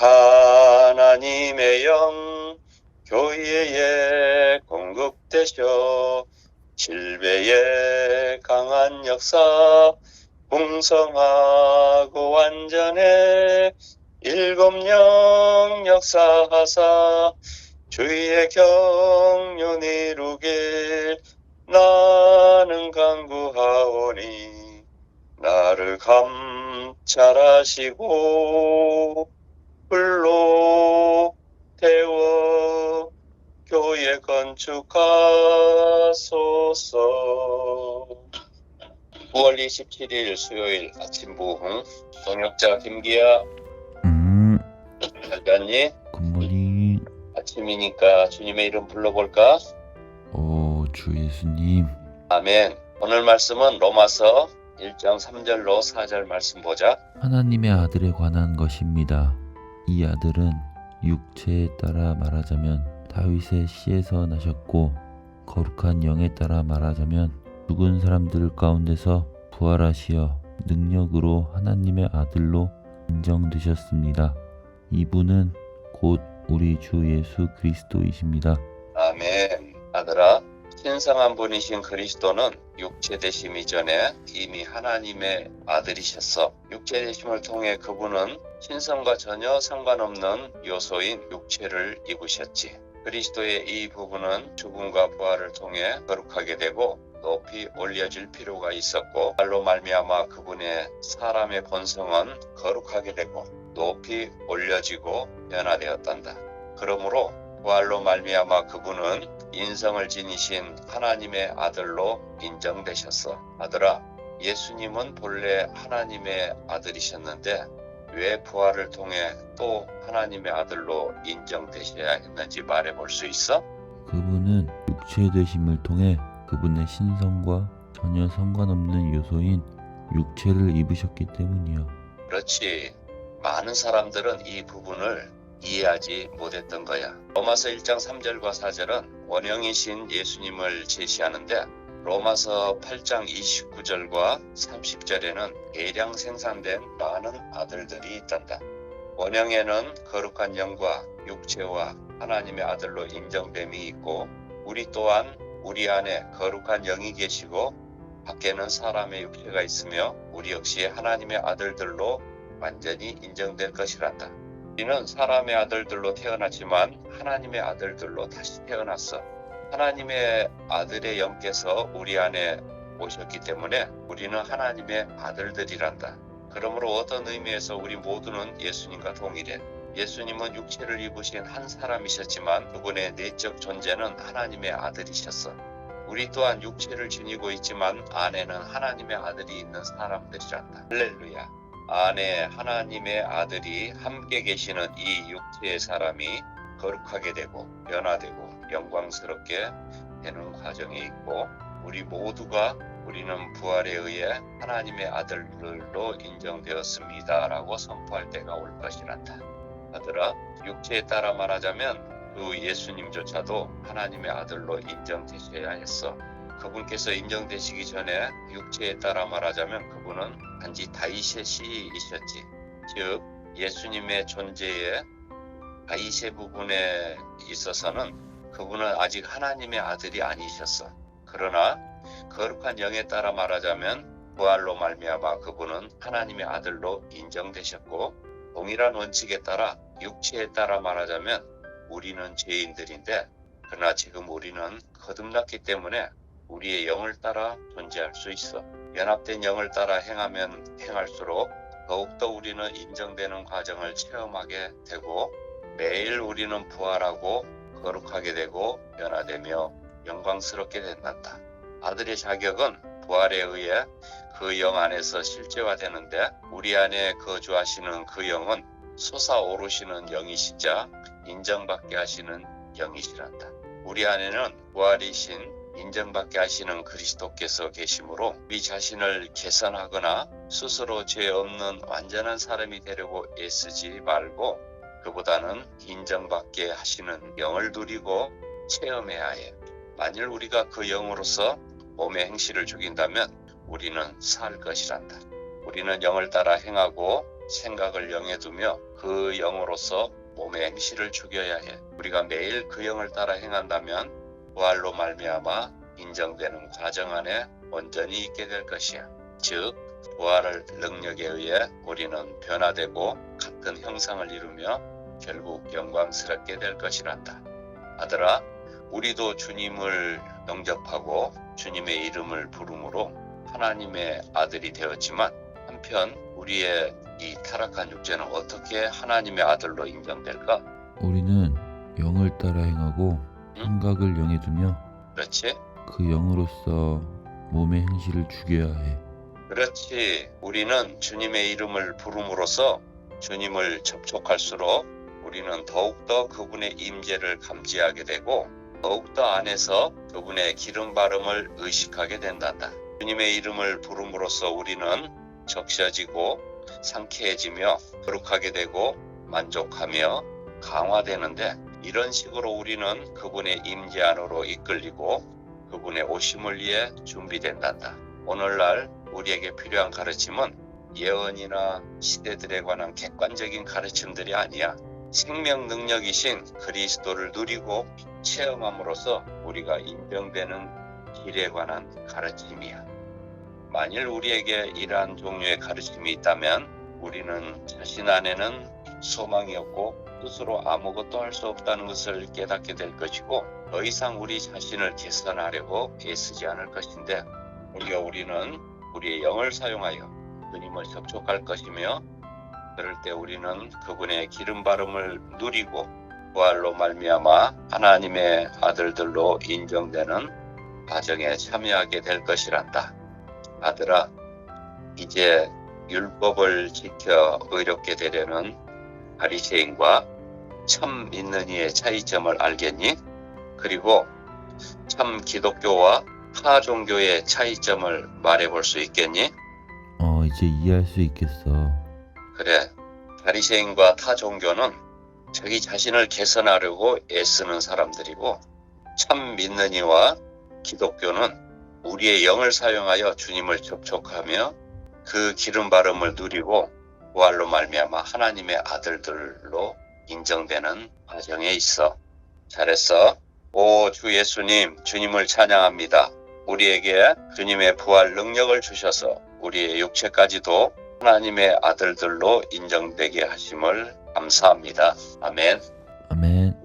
하나님의 영 교회에 공급되셔 실배의 강한 역사 풍성하고 완전해 일곱 영 역사하사 주의 경륜 이루길 나는 간구하오니 나를 감찰하시고 불로 태워 교회 건축하소서 9월 27일 수요일 아침 부흥 동역자 김기아 음, 잘 잤니? 굿모닝. 아침이니까 주님의 이름 불러볼까? 오, 주 예수님. 아멘 오늘 말씀은 로마서 1장 3절로 4절 말씀 보자 하나님의 아들에 관한 것입니다. 이 아들은 육체에 따라 말하자면 다윗의 씨에서 나셨고 거룩한 영에 따라 말하자면 죽은 사람들 가운데서 부활하시어 능력으로 하나님의 아들로 인정되셨습니다. 이분은 곧 우리 주 예수 그리스도이십니다. 아멘. 신성한 분이신 그리스도는 육체 되심 이전에 이미 하나님의 아들이셨어. 육체 되심을 통해 그분은 신성과 전혀 상관없는 요소인 육체를 입으셨지. 그리스도의 이 부분은 죽음과 부활을 통해 거룩하게 되고 높이 올려질 필요가 있었고 말로 말미암아 그분의 사람의 본성은 거룩하게 되고 높이 올려지고 변화되었단다. 그러므로 부활로 말미암아 그분은 인성을 지니신 하나님의 아들로 인정되셨어. 아들아, 예수님은 본래 하나님의 아들이셨는데 왜 부활을 통해 또 하나님의 아들로 인정되셔야 했는지 말해 볼 수 있어? 그분은 육체 되심을 통해 그분의 신성과 전혀 상관없는 요소인 육체를 입으셨기 때문이요. 그렇지. 많은 사람들은 이 부분을 이해하지 못했던 거야. 로마서 1장 3절과 4절은 원형이신 예수님을 제시하는데 로마서 8장 29절과 30절에는 대량 생산된 많은 아들들이 있단다. 원형에는 거룩한 영과 육체와 하나님의 아들로 인정됨이 있고 우리 또한 우리 안에 거룩한 영이 계시고 밖에는 사람의 육체가 있으며 우리 역시 하나님의 아들들로 완전히 인정될 것이란다. 우리는 사람의 아들들로 태어났지만 하나님의 아들들로 다시 태어났어. 하나님의 아들의 영께서 우리 안에 오셨기 때문에 우리는 하나님의 아들들이란다. 그러므로 어떤 의미에서 우리 모두는 예수님과 동일해. 예수님은 육체를 입으신 한 사람이셨지만 그분의 내적 존재는 하나님의 아들이셨어. 우리 또한 육체를 지니고 있지만 안에는 하나님의 아들이 있는 사람들이란다. 할렐루야. 안에 하나님의 아들이 함께 계시는 이 육체의 사람이 거룩하게 되고 변화되고 영광스럽게 되는 과정에 있고 우리 모두가 우리는 부활에 의해 하나님의 아들들로 인정되었습니다라고 선포할 때가 올 것이란다. 아들아, 육체에 따라 말하자면 그 예수님조차도 하나님의 아들로 인정되셔야 했어. 그분께서 인정되시기 전에 육체에 따라 말하자면 그분은 단지 다이셋 시이셨지. 즉 예수님의 존재에 다이셋 부분에 있어서는 그분은 아직 하나님의 아들이 아니셨어. 그러나 거룩한 영에 따라 말하자면 부활로 말미암아 그분은 하나님의 아들로 인정되셨고 동일한 원칙에 따라 육체에 따라 말하자면 우리는 죄인들인데 그러나 지금 우리는 거듭났기 때문에 우리의 영을 따라 존재할 수 있어. 연합된 영을 따라 행하면 행할수록 더욱더 우리는 인정되는 과정을 체험하게 되고 매일 우리는 부활하고 거룩하게 되고 변화되며 영광스럽게 된단다. 아들의 자격은 부활에 의해 그 영 안에서 실제화되는데 우리 안에 거주하시는 그 영은 솟아오르시는 영이시자 인정받게 하시는 영이시란다. 우리 안에는 부활이신 인정받게 하시는 그리스도께서 계시므로 우리 자신을 개선하거나 스스로 죄 없는 완전한 사람이 되려고 애쓰지 말고 그보다는 인정받게 하시는 영을 누리고 체험해야 해. 만일 우리가 그 영으로서 몸의 행실을 죽인다면 우리는 살 것이란다. 우리는 영을 따라 행하고 생각을 영에 두며 그 영으로서 몸의 행실을 죽여야 해. 우리가 매일 그 영을 따라 행한다면 부활로 말미암아 인정되는 과정 안에 온전히 있게 될 것이야. 즉 부활을 능력에 의해 우리는 변화되고 같은 형상을 이루며 결국 영광스럽게 될 것이란다. 아들아, 우리도 주님을 영접하고 주님의 이름을 부름으로 하나님의 아들이 되었지만 한편 우리의 이 타락한 육체는 어떻게 하나님의 아들로 인정될까? 우리는 영을 따라 행하고 생각을 영에 두며 그렇지? 그 영으로서 몸의 행실을 죽여야 해. 그렇지. 우리는 주님의 이름을 부름으로써 주님을 접촉할수록 우리는 더욱더 그분의 임재를 감지하게 되고 더욱더 안에서 그분의 기름 바름을 의식하게 된단다. 주님의 이름을 부름으로써 우리는 적셔지고 상쾌해지며 거룩하게 되고 만족하며 강화되는데 이런 식으로 우리는 그분의 임재 안으로 이끌리고 그분의 오심을 위해 준비된단다. 오늘날 우리에게 필요한 가르침은 예언이나 시대들에 관한 객관적인 가르침들이 아니야. 생명 능력이신 그리스도를 누리고 체험함으로써 우리가 인정되는 길에 관한 가르침이야. 만일 우리에게 이러한 종류의 가르침이 있다면 우리는 자신 안에는 소망이 없고 스스로 아무것도 할 수 없다는 것을 깨닫게 될 것이고 더 이상 우리 자신을 개선하려고 애쓰지 않을 것인데 오히려 우리는 우리의 영을 사용하여 주님을 접촉할 것이며 그럴 때 우리는 그분의 기름 바름을 누리고 부활로 말미암아 하나님의 아들들로 인정되는 과정에 참여하게 될 것이란다. 아들아, 이제 율법을 지켜 의롭게 되려는 바리새인과 참 믿는 이의 차이점을 알겠니? 그리고 참 기독교와 타 종교의 차이점을 말해볼 수 있겠니? 어, 이제 이해할 수 있겠어. 그래, 바리새인과 타 종교는 자기 자신을 개선하려고 애쓰는 사람들이고 참 믿는 이와 기독교는 우리의 영을 사용하여 주님을 접촉하며 그 기름 바름을 누리고 부활로 말미암아 하나님의 아들들로 인정되는 과정에 있어. 잘했어. 오 주 예수님, 주님을 찬양합니다. 우리에게 주님의 부활 능력을 주셔서 우리의 육체까지도 하나님의 아들들로 인정되게 하심을 감사합니다. 아멘. 아멘.